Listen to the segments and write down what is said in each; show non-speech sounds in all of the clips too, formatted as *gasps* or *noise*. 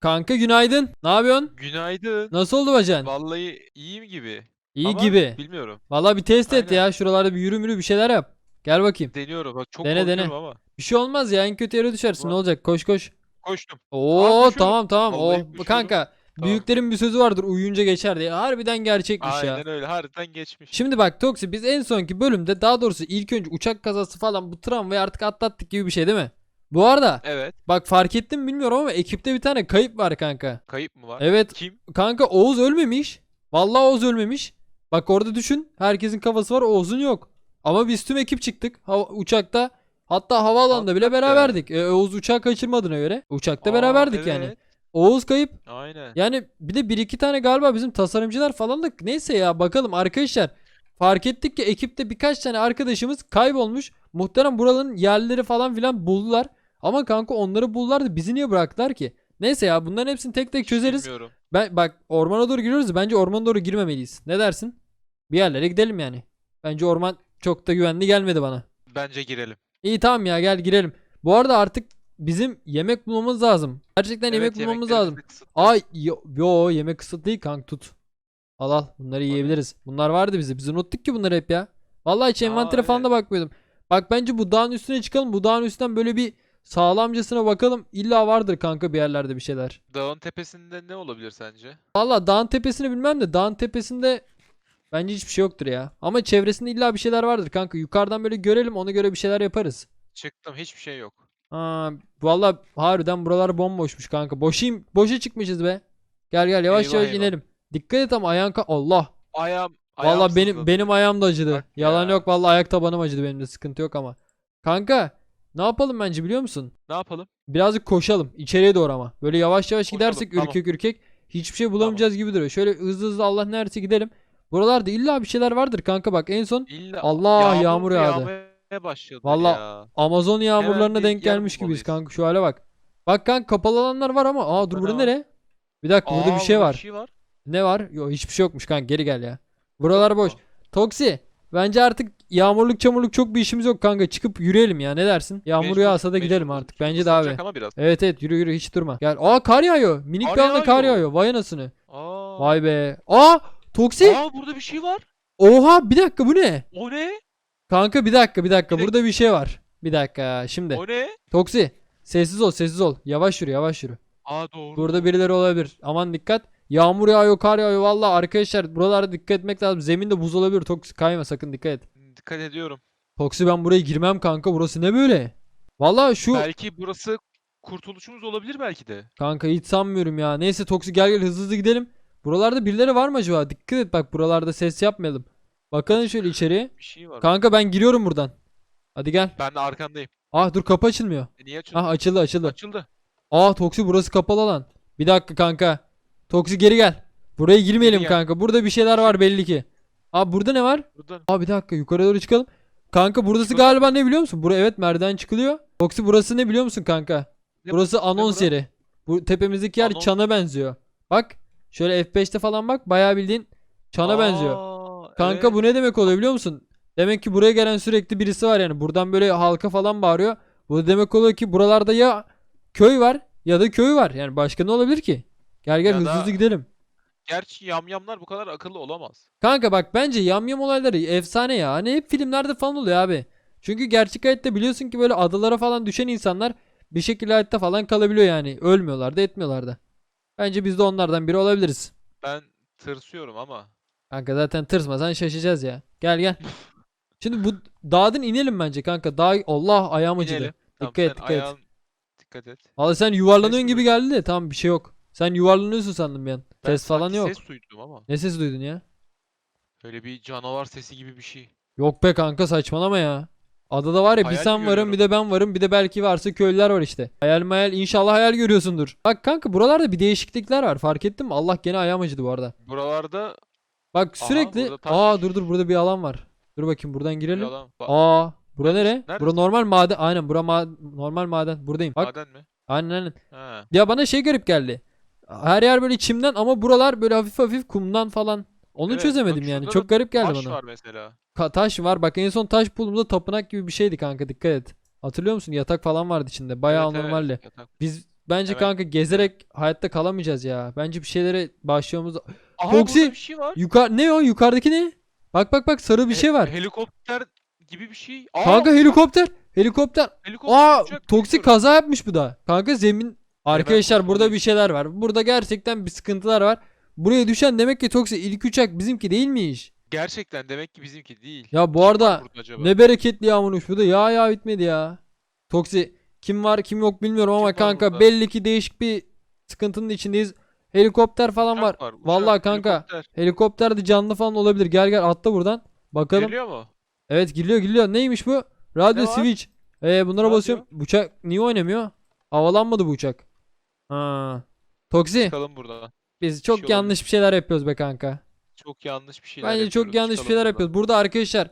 Kanka günaydın. Ne yapıyorsun? Günaydın. Nasıl oldu bacan? Vallahi iyiyim gibi. İyi Ama gibi. Bilmiyorum. Vallahi bir test et Aynen. ya. Şuralarda bir yürü mürü bir şeyler yap. Gel bakayım. Deniyorum. Bak çok Dene, dene. ama. Bir şey olmaz ya. En kötü yere düşersin. Ne Ulan. olacak? Koş koş. Koştum. Oo tamam tamam. Vallahi Oh kanka. Tamam. Büyüklerin bir sözü vardır. Uyuyunca geçer diye. Harbiden gerçekmiş ya. Aynen öyle. Harbiden geçmiş. Şimdi bak Toksi biz en sonki bölümde daha doğrusu ilk önce uçak kazası falan bu travmayı artık atlattık gibi bir şey değil mi? Bu arada Evet. bak fark ettim mi bilmiyorum ama ekipte bir tane kayıp var kanka. Kayıp mı var? Evet Kim? kanka Oğuz ölmemiş. Vallahi Oğuz ölmemiş. Bak orada düşün herkesin kafası var Oğuz'un yok. Ama biz tüm ekip çıktık hava, uçakta. Hatta havaalanında bile Hakikaten. beraberdik. E, Oğuz uçağı kaçırmadığına göre. Uçakta Aa, beraberdik yani. evet. Oğuz kayıp. Aynen. Yani bir de bir iki tane galiba bizim tasarımcılar falan da neyse ya bakalım arkadaşlar. Fark ettik ki ekipte birkaç tane arkadaşımız kaybolmuş. Muhterem buraların yerleri falan filan buldular. Ama kanka onları buldular da bizi niye bıraktılar ki? Neyse ya bunların hepsini tek tek Hiç çözeriz. Bilmiyorum. Ben bak ormana doğru giriyoruz bence ormana doğru girmemeliyiz. Ne dersin? Bir yerlere gidelim yani. Bence orman çok da güvenli gelmedi bana. Bence girelim. İyi tamam ya gel girelim. Bu arada artık bizim yemek bulmamız lazım. Gerçekten yemek Evet, bulmamız yemeklerimiz lazım. Ay yo, yo yemek kısıtlı değil kanka tut. Al al bunları yiyebiliriz. Bunlar vardı bize. Biz unuttuk ki bunları hep ya. Vallahi hiç Aa, envantere falan da bakmıyordum. Bak bence bu dağın üstüne çıkalım. Bu dağın üstünden böyle bir sağlamcasına bakalım. İlla vardır kanka bir yerlerde bir şeyler. Dağın tepesinde ne olabilir sence? Vallahi dağın tepesini bilmem de dağın tepesinde bence hiçbir şey yoktur ya. Ama çevresinde illa bir şeyler vardır kanka. Yukarıdan böyle görelim ona göre bir şeyler yaparız. Çıktım. Hiçbir şey yok. Aa, vallahi harbiden buralar bomboşmuş kanka. Boşayım, boşa çıkmışız be. Gel gel yavaş Eyvah, yavaş eyvah. inelim. Dikkat et ama ayağın ka- Allah. Ayağım. ayağım Vallahi benim sızladı. benim ayağım da acıdı. Bak Yalan ya. yok vallahi ayak tabanım acıdı benim de sıkıntı yok ama. Kanka ne yapalım bence biliyor musun? Ne yapalım? Birazcık koşalım içeriye doğru ama. Böyle yavaş yavaş Koşalım, gidersek tamam. ürkek ürkek hiçbir şey bulamayacağız gibi duruyor. Şöyle hızlı hızlı Allah neredeyse gidelim. Buralarda illa bir şeyler vardır kanka bak en son İlla Allah, yağmur yağdı. yağmaya başladı Vallahi ya. Amazon yağmurlarına bir denk yer gelmiş gibiyiz bulmalıyız. kanka şu hale bak. Bak kanka kapalı alanlar var ama aa dur Burada burada ne var? nere? Bir dakika burada bir şey var. Bir şey var. Ne var? Yok hiçbir şey yokmuş kanka geri gel ya. Buralar boş. Toksi bence artık yağmurluk çamurluk çok bir işimiz yok kanka çıkıp yürüyelim ya ne dersin? Yağmur Mecbur- yağsa da mecbur gidelim artık bence de abi. Ama biraz. Evet evet yürü yürü hiç durma. Gel. Aa kar yağıyor. Minik Kar bir anda kar yağıyor. yağıyor. Vay anasını. Aa. Vay be. Aa Toksi. Aa burada bir şey var. Oha bir dakika bu ne? O ne? Kanka bir dakika bir dakika Bir burada bir şey var. Bir dakika şimdi. O ne? Toksi sessiz ol sessiz ol. Yavaş yürü yavaş yürü. Aa doğru. Burada birileri olabilir. Aman dikkat. Yağmur yağıyor, kar yağıyor. Vallahi arkadaşlar buralarda dikkat etmek lazım. Zeminde buz olabilir. Toksi kayma sakın dikkat et. Dikkat ediyorum. Toksi ben buraya girmem kanka. Burası ne böyle? Vallahi şu Belki burası kurtuluşumuz olabilir belki de. kanka hiç sanmıyorum ya. Neyse Toksi gel gel hızlı hızlı gidelim. Buralarda birileri var mı acaba? Dikkat et bak buralarda ses yapmayalım. Bakalım şöyle içeriye. Bir şey var. Kanka ben giriyorum buradan. Hadi gel. Ben de arkandayım. Ah dur kapı açılmıyor. E, niye açıldı? Ah açıldı açıldı. Açıldı. Aa Toksi burası kapalı alan. Bir dakika kanka. Toksi geri gel. Buraya girmeyelim gel. kanka. Burada bir şeyler var belli ki. Aa burada ne var? Buradan. Aa bir dakika yukarı doğru çıkalım. Kanka burası Şurada- galiba ne biliyor musun? Bura evet merdiven çıkılıyor. Toksi burası ne biliyor musun kanka? Ne- burası anons bura? yeri. Bu tepemizdeki yer Anons- çana benziyor. Bak şöyle F5'te falan bak bayağı bildiğin çana benziyor. Aa, Kanka evet. bu ne demek oluyor biliyor musun? Demek ki buraya gelen sürekli birisi var yani. Buradan böyle halka falan bağırıyor. Bu demek oluyor ki buralarda ya köy var ya da köy var. Yani başka ne olabilir ki? Gel gel Ya hızlı da- hızlı gidelim. Gerçi yamyamlar bu kadar akıllı olamaz. Kanka bak bence yamyam olayları efsane ya. Hani hep filmlerde falan oluyor abi. Çünkü gerçek hayatta biliyorsun ki böyle adalara falan düşen insanlar bir şekilde hayatta falan kalabiliyor yani. Ölmüyorlar da etmiyorlar da. Bence biz de onlardan biri olabiliriz. Ben tırsıyorum ama. Kanka zaten tırsmasan şaşacağız ya. Gel gel. Şimdi bu dağdan inelim bence kanka. Dağ Allah ayağım acıdı. İnelim. Tamam, Dikkat et, sen dikkat et. ayağın- Dikkat et. Vallahi sen yuvarlanıyorsun gibi geldi de tamam bir şey yok. Sen yuvarlanıyorsun sandım bir an. Ben Ses falan sanki yok. Ses duydum ama. Ne sesi duydun ya? Öyle bir canavar sesi gibi bir şey. Yok be kanka saçmalama ya. Adada var ya bir Hayal sen varım görüyorum. bir de ben varım bir de belki varsa köylüler var işte. Hayal mayal inşallah hayal görüyorsundur. Bak kanka buralarda bir değişiklikler var fark ettin mi? Allah gene ayağım acıdı bu arada. Buralarda Bak Aha, sürekli taş. aa dur dur burada bir alan var. Dur bakayım buradan bir girelim. Ba- Aa bura nere? Neredesin? Bura normal maden. Aynen bura ma- normal maden. Buradayım. Bak Maden mi? aynen aynen. He. Ya bana şey garip geldi. Her yer böyle çimden ama buralar böyle hafif hafif kumdan falan. Onu Evet, çözemedim bak yani. şurada Çok garip geldi Taş bana. var mesela. Ka- taş var. Bak en son taş bulduğumda tapınak gibi bir şeydi kanka dikkat et. Hatırlıyor musun? Yatak falan vardı içinde. Bayağı Evet, evet, normaldi. yatak. Biz bence Evet. kanka gezerek hayatta kalamayacağız ya. Bence bir şeylere başlamamız Aha Foxy, burada bir şey var. Yukarı ne o? Yukarıdaki ne? Bak bak bak sarı bir He- şey var. Helikopter gibi bir şey. Aa, Kanka helikopter. Helikopter. helikopter, Aa uçak, toksik bilmiyorum. kaza yapmış bu da. Kanka zemin Arkadaşlar burada bir şeyler var. Burada gerçekten bir sıkıntılar var. Buraya düşen demek ki toksik ilk uçak bizimki değilmiş. Gerçekten demek ki bizimki değil. Ya bu arada ne bereketli yağmurmuş bu da yağ yağ bitmedi ya. Toksi kim var kim yok bilmiyorum ama Kim var kanka burada? belli ki değişik bir sıkıntının içindeyiz. Helikopter falan Uçak var. var, uçak, Vallahi kanka helikopter. helikopter de canlı falan olabilir. Gel gel atla buradan. Bakalım. Geliyor mu? Evet geliyor geliyor. Neymiş bu? Radyo Ne switch. Ee, bunlara Radyo. basıyorum. Uçak niye oynamıyor? Havalanmadı bu uçak. Ha. Toksi Çıkalım buradan. biz çok şey yanlış bir şeyler yapıyoruz be kanka. Çok yanlış bir şeyler Bence çok yapıyoruz. yanlış bir Çıkalım şeyler buradan. yapıyoruz. Burada arkadaşlar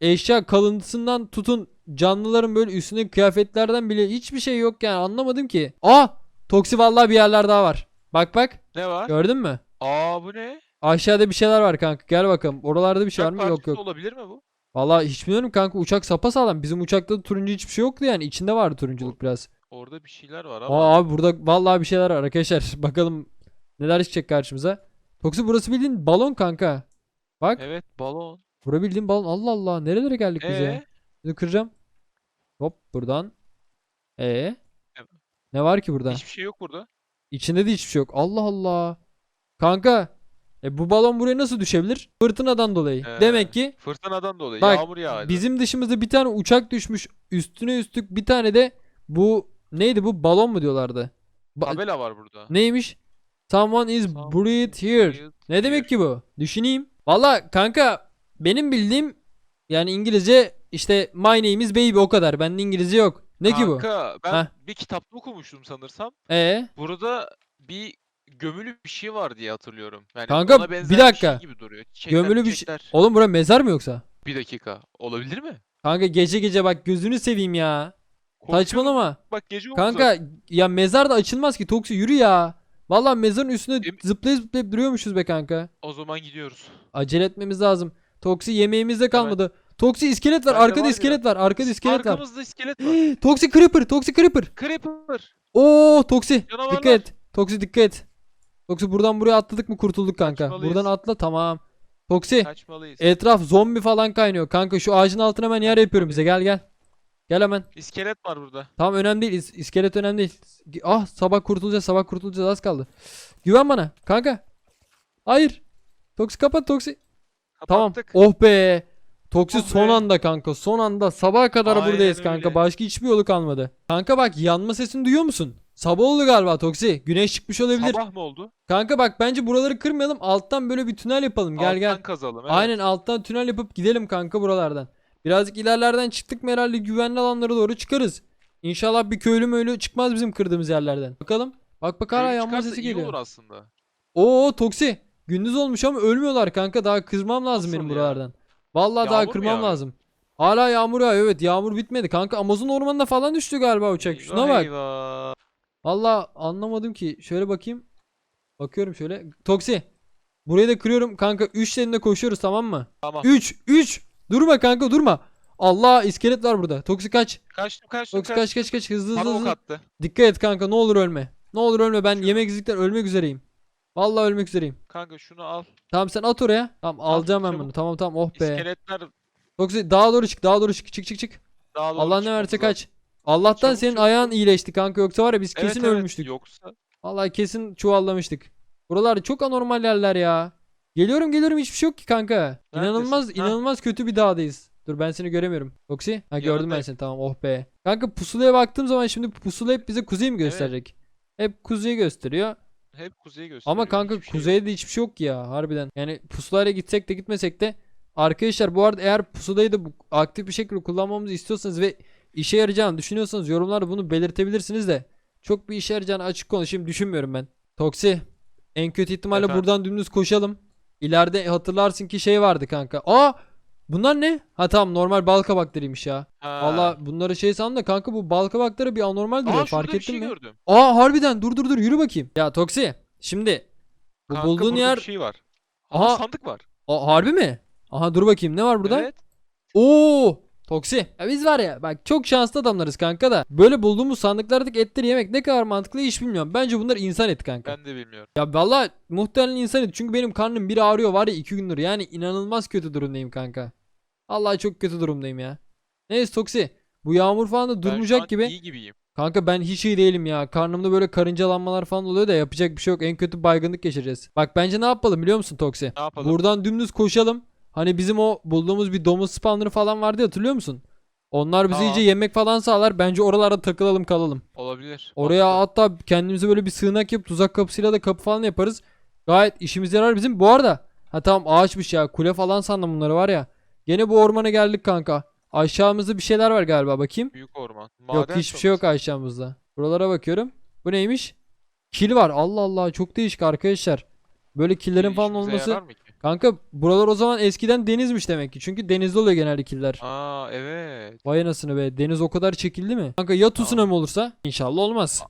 eşya kalıntısından tutun canlıların böyle üstündeki kıyafetlerden bile hiçbir şey yok yani anlamadım ki. Aa! Toksi vallahi bir yerler daha var. Bak bak Ne var? gördün mü? Aa bu ne? Aşağıda bir şeyler var kanka. Gel bakalım. Oralarda bir şey var mı? Yok parçası yok. olabilir mi bu? Vallahi hiç bilmiyorum kanka. Uçak sapasağlam. Bizim uçakta da turuncu hiçbir şey yoktu yani. İçinde vardı turunculuk biraz. Orada bir şeyler var ama. Aa abi burada vallahi bir şeyler var arkadaşlar. *laughs* Bakalım neler çıkacak karşımıza. Toksi burası bildiğin balon kanka. Bak. Evet balon. Bura bildiğin balon. Allah Allah. Nerelere geldik biz ya? Ee, Bunu kıracağım. Hop buradan. E Evet. Ne var ki burada? hiçbir şey yok burada. İçinde de hiçbir şey yok. Allah Allah. Kanka. E bu balon buraya nasıl düşebilir? Fırtınadan dolayı. Ee, Demek ki Fırtınadan dolayı Bak, yağmur yağdı. bizim dışımızda bir tane uçak düşmüş. Üstüne üstlük bir tane de bu neydi bu balon mu diyorlardı? Ba- Tabela var burada. neymiş? Someone is Someone breathed here. Breathe Ne demek here. ki bu? Düşüneyim. Valla kanka benim bildiğim yani İngilizce işte my name is baby o kadar. Bende İngilizce yok. Ne ki bu? Kanka ben Heh. bir kitapta okumuştum sanırsam. E Burada bir gömülü bir şey var diye hatırlıyorum. Yani Kanka, ona bir dakika. şey gibi duruyor. Çiçekler, gömülü bir şey. Oğlum bura mezar mı yoksa? Bir dakika. Olabilir mi? Kanka gece gece bak gözünü seveyim ya. Korkuyorum. Saçmalama. Bak gece oldu. Kanka ya mezar da açılmaz ki Toksi yürü ya. Valla mezarın üstüne Em- zıplayıp zıplayıp duruyormuşuz be kanka. O zaman gidiyoruz. Acele etmemiz lazım. Toksi yemeğimiz de kalmadı. Toksi iskelet var. Bende Arkada var iskelet var. Arkada iskelet var. Arkamızda iskelet var. *gasps* Toksi creeper. Toksi creeper. Creeper. Oo Toksi. Canavarlar. Dikkat et. Toksi dikkat et. Toksi buradan buraya atladık mı kurtulduk kanka. Kaçmalıyız. Buradan atla tamam. Toksi Kaçmalıyız. etraf zombi falan kaynıyor. Kanka şu ağacın altına hemen yer yapıyorum bize. Gel gel. Gel hemen. İskelet var burada. Tamam önemli değil. İs- iskelet önemli değil. Ah sabah kurtulacağız. Sabah kurtulacağız. Az kaldı. Güven bana. Kanka. Hayır. Toksi kapat Toksi. Tamam. Kapattık. Oh be. Toksi Oh son be. anda kanka. Son anda sabaha kadar Aynen buradayız kanka. öyle. Başka hiçbir yolu kalmadı. Kanka bak yanma sesini duyuyor musun? Sabah oldu galiba Toksi. Güneş çıkmış olabilir. Sabah mı oldu? Kanka bak bence buraları kırmayalım. Alttan böyle bir tünel yapalım. Gel Alttan gel. kazalım. Evet. Aynen alttan tünel yapıp gidelim kanka buralardan. Birazcık ilerlerden çıktık mı herhalde güvenli alanlara doğru çıkarız. İnşallah bir köylü möylü çıkmaz bizim kırdığımız yerlerden. Bakalım. Bak bak hala Köylü yanma çıkarsa sesi iyi geliyor. olur aslında. Oo Toksi. Gündüz olmuş ama ölmüyorlar kanka. Daha kırmam lazım benim Nasıl ya? buralardan. Vallahi daha Yağmur mu kırmam yağıyor? lazım. Hala yağmur yağıyor evet yağmur bitmedi. Kanka Amazon ormanına falan düştü galiba uçak. Şuna bak. eyvah. Vallahi anlamadım ki. Şöyle bakayım. Bakıyorum şöyle. Toksi. Burayı da kırıyorum kanka. 3 elinde koşuyoruz tamam mı? Tamam. 3 3 Durma kanka durma. Allah iskelet var burada. Toksi kaç. Kaçtım kaçtım Toksi kaç kaç kaç hızlı hızlı Bana ok hızlı. attı. Dikkat et kanka ne olur ölme. Ne olur ölme ben Kaçıyorum. yemeksizlikten ölmek üzereyim. Vallahi ölmek üzereyim. Kanka şunu al. Tamam sen at oraya. Tamam alacağım ben bunu. Tamam tamam oh be. İskeletler Toksi daha doğru çık daha doğru çık çık çık çık. daha doğru Allah ne verse kaç. Allah'tan Çabuk, senin çabuk, ayağın iyileşti kanka yoksa var ya biz Evet, kesin evet. ölmüştük. Yoksa Vallahi kesin çuvallamıştık. Buralar çok anormal yerler ya. Geliyorum geliyorum hiçbir şey yok ki kanka. İnanılmaz Neredesin? Ha. inanılmaz kötü bir dağdayız. Dur ben seni göremiyorum. Toksi? Ha gördüm ben Yanındayım. seni tamam oh be. Kanka pusulaya baktığım zaman şimdi pusula hep bize kuzey mi gösterecek? Hep kuzeyi gösteriyor. hep kuzeyi gösteriyor. Ama kanka hiçbir şey yok. kuzeyde hiçbir şey yok ya harbiden. Yani pusulayla gitsek de gitmesek de arkadaşlar bu arada eğer pusulayı da bu- aktif bir şekilde kullanmamızı istiyorsanız ve işe yarayacağını düşünüyorsanız yorumlarda bunu belirtebilirsiniz de çok bir işe yarayacağını açık konuşayım düşünmüyorum ben. Toksi en kötü ihtimalle Efendim? buradan dümdüz koşalım. İleride hatırlarsın ki şey vardı kanka. Aa bunlar ne? Ha tamam normal bal kabaklarıymış ya. Ha. Valla bunları şey sandım da kanka bu bal kabakları bir anormal duruyor Aa, fark şurada bir ettin şey mi? gördüm. Aa harbiden dur dur dur yürü bakayım. Ya Toksi şimdi bu Kanka, bulduğun yer bir şey var. Aha, Aha. sandık var. Aa, harbi mi? Aha dur bakayım ne var burada? Evet. Oo Toksi. Ya biz var ya bak çok şanslı adamlarız kanka da. Böyle bulduğumuz sandıklardaki etleri yemek ne kadar mantıklı hiç bilmiyorum. Bence bunlar insan eti kanka. Ben de bilmiyorum. Ya valla muhtemelen insan eti. Çünkü benim karnım bir ağrıyor var ya iki gündür. Yani inanılmaz kötü durumdayım kanka. Allah çok kötü durumdayım ya. Neyse Toksi. Bu yağmur falan da Ben durmayacak gibi. iyi gibiyim. Kanka ben hiç iyi değilim ya. Karnımda böyle karıncalanmalar falan oluyor da yapacak bir şey yok. En kötü baygınlık geçireceğiz. Bak bence ne yapalım biliyor musun Toksi? Ne yapalım? Buradan dümdüz koşalım. Hani bizim o bulduğumuz bir domuz spawnları falan vardı ya, hatırlıyor musun? Onlar Tamam. iyice yemek falan sağlar. Bence oralarda takılalım kalalım. Olabilir. Oraya Mantıklı. hatta kendimize böyle bir sığınak yapıp tuzak kapısıyla da kapı falan yaparız. Gayet işimize yarar bizim. Bu arada ha tamam ağaçmış ya. Kule falan sandım bunları var ya. Gene bu ormana geldik kanka. Aşağımızda bir şeyler var galiba bakayım. Büyük orman. yok Maden hiçbir şey yok aşağımızda. Buralara bakıyorum. Bu neymiş? Kil var. Allah Allah çok değişik arkadaşlar. Böyle killerin falan olması. ki? Kanka buralar o zaman eskiden denizmiş demek ki. Çünkü denizde oluyor genelde killer. Aa evet. Vay anasını be. Deniz o kadar çekildi mi? Kanka ya tsunami olursa? İnşallah olmaz.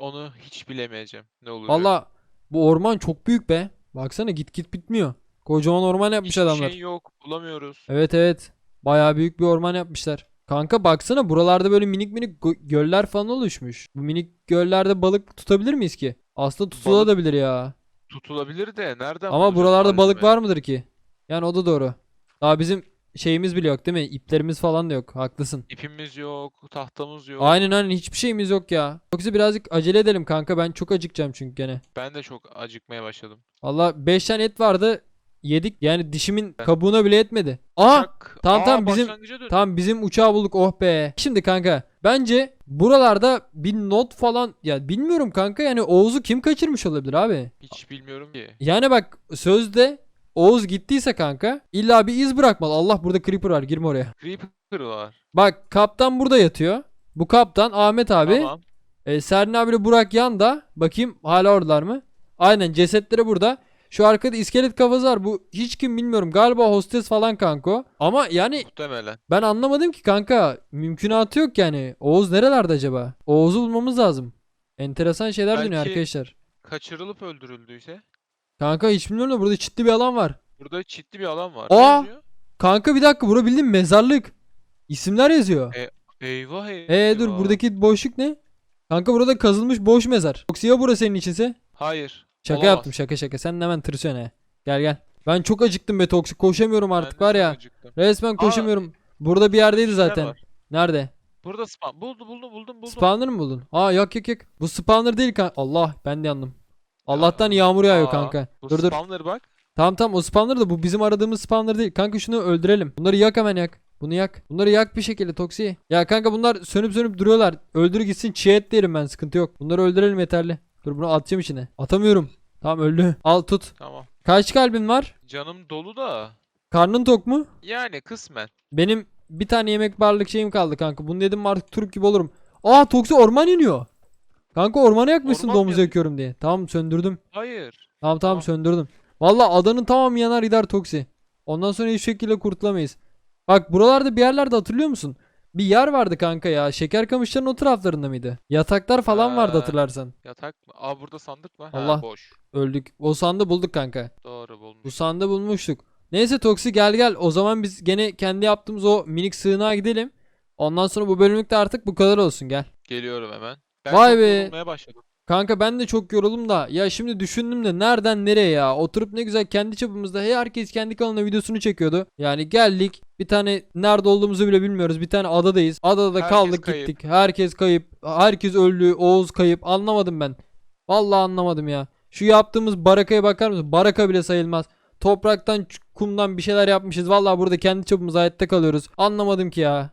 Onu hiç bilemeyeceğim. Ne olacak? Valla bu orman çok büyük be. Baksana git git bitmiyor. Kocaman orman yapmış Hiçbir adamlar. şey yok. Bulamıyoruz. Evet evet. Bayağı büyük bir orman yapmışlar. Kanka baksana buralarda böyle minik minik gö- göller falan oluşmuş. Bu minik göllerde balık tutabilir miyiz ki? Aslında tutulabilir ya. Tutulabilir de nereden bulacağız Ama buralarda balık malzeme? var mıdır ki? Yani o da doğru. Daha bizim şeyimiz bile yok değil mi? İplerimiz falan da yok. Haklısın. İpimiz yok, tahtamız yok. Aynen aynen hiçbir şeyimiz yok ya. Yoksa birazcık acele edelim kanka. Ben çok acıkacağım çünkü gene. Ben de çok acıkmaya başladım. Valla 5 tane et vardı. Yedik. Yani dişimin kabuğuna bile etmedi. Aa! Uçak- tamam, tamam, bizim- başlangıca döndük. Tamam bizim uçağı bulduk oh be. Şimdi kanka bence buralarda bir not falan ya bilmiyorum kanka yani Oğuz'u kim kaçırmış olabilir abi? Hiç bilmiyorum ki. Yani bak sözde Oğuz gittiyse kanka illa bir iz bırakmalı. Allah burada creeper var girme oraya. Creeper var. Bak kaptan burada yatıyor. Bu kaptan Ahmet abi. Tamam. E, Serna abiyle Burak yanda. Bakayım hala oradalar mı? Aynen cesetleri burada. Şu arkada iskelet kafası var. Bu hiç kim bilmiyorum. Galiba hostes falan kanko. Ama yani Muhtemelen. ben anlamadım ki kanka. Mümkünatı yok yani. Oğuz nerelerde acaba? Oğuz'u bulmamız lazım. Enteresan şeyler dönüyor Belki- arkadaşlar. Kaçırılıp öldürüldüyse. Kanka hiç bilmiyorum da burada çitli bir alan var. Burada çitli bir alan var. Aa! Ne yazıyor? Kanka bir dakika bura bildiğin mezarlık. İsimler yazıyor. Eyvah eyvah. Ee dur buradaki boşluk ne? Kanka burada kazılmış boş mezar. Yoksa ya burası senin içinse? Hayır. Şaka olamaz. yaptım şaka şaka. Sen hemen tırsıyorsun he. Gel gel. Ben çok acıktım be toksik. Koşamıyorum artık de var ya. acıktım. Resmen koşamıyorum. Burada bir yerdeydi zaten. var. Nerede? Burada spawn. Buldum buldum buldum buldum. Spawner mı buldun? Aa yak yak yak. Bu spawner değil kanka. Allah ben de yandım. Allah'tan yağmur yağıyor Aa, kanka. Bu Dur dur. spawner bak. Tamam tamam o spawner da bu bizim aradığımız spawner değil. Kanka şunu öldürelim. Bunları yak hemen yak. Bunu yak. Bunları yak bir şekilde toksiye. Ya kanka bunlar sönüp sönüp duruyorlar. Öldür gitsin çiğ et derim ben sıkıntı yok. Bunları öldürelim yeterli. Dur bunu atacağım içine. Atamıyorum. Tamam öldü. Al tut. Tamam. Kaç kalbin var? Canım dolu da. Karnın tok mu? Yani kısmen. Benim bir tane yemek barlık şeyim kaldı kanka. Bunu dedim artık Türk gibi olurum. Aa Toksi orman iniyor. Kanka ormanı yakmışsın Orman domuz yanıyor? yakıyorum diye. Tamam söndürdüm. Hayır. Tamam tamam Tamam. söndürdüm. Valla adanın tamamı yanar gider Toksi. Ondan sonra hiçbir şekilde kurtulamayız. Bak buralarda bir yerlerde hatırlıyor musun? Bir yer vardı kanka ya. Şeker kamışların o taraflarında mıydı? Yataklar falan vardı Ha. hatırlarsan. Yatak mı? Aa burada sandık mı? Allah. Ha, boş. Öldük. O sandığı bulduk kanka. Doğru bulmuş. Bu sandığı bulmuştuk. Neyse Toksi gel gel. O zaman biz gene kendi yaptığımız o minik sığınağa gidelim. Ondan sonra bu bölümlük de artık bu kadar olsun gel. Geliyorum hemen. Ben Vay çok be. yorulmaya başladım. Kanka ben de çok yoruldum da ya şimdi düşündüm de nereden nereye ya oturup ne güzel kendi çapımızda hey herkes kendi kanalına videosunu çekiyordu. Yani geldik bir tane nerede olduğumuzu bile bilmiyoruz bir tane adadayız adada da Herkes kaldık kayıp. gittik herkes kayıp herkes öldü Oğuz kayıp anlamadım ben. Vallahi anlamadım ya şu yaptığımız barakaya bakar mısın baraka bile sayılmaz. Topraktan kumdan bir şeyler yapmışız. Vallahi burada kendi çapımızda hayatta kalıyoruz. Anlamadım ki ya.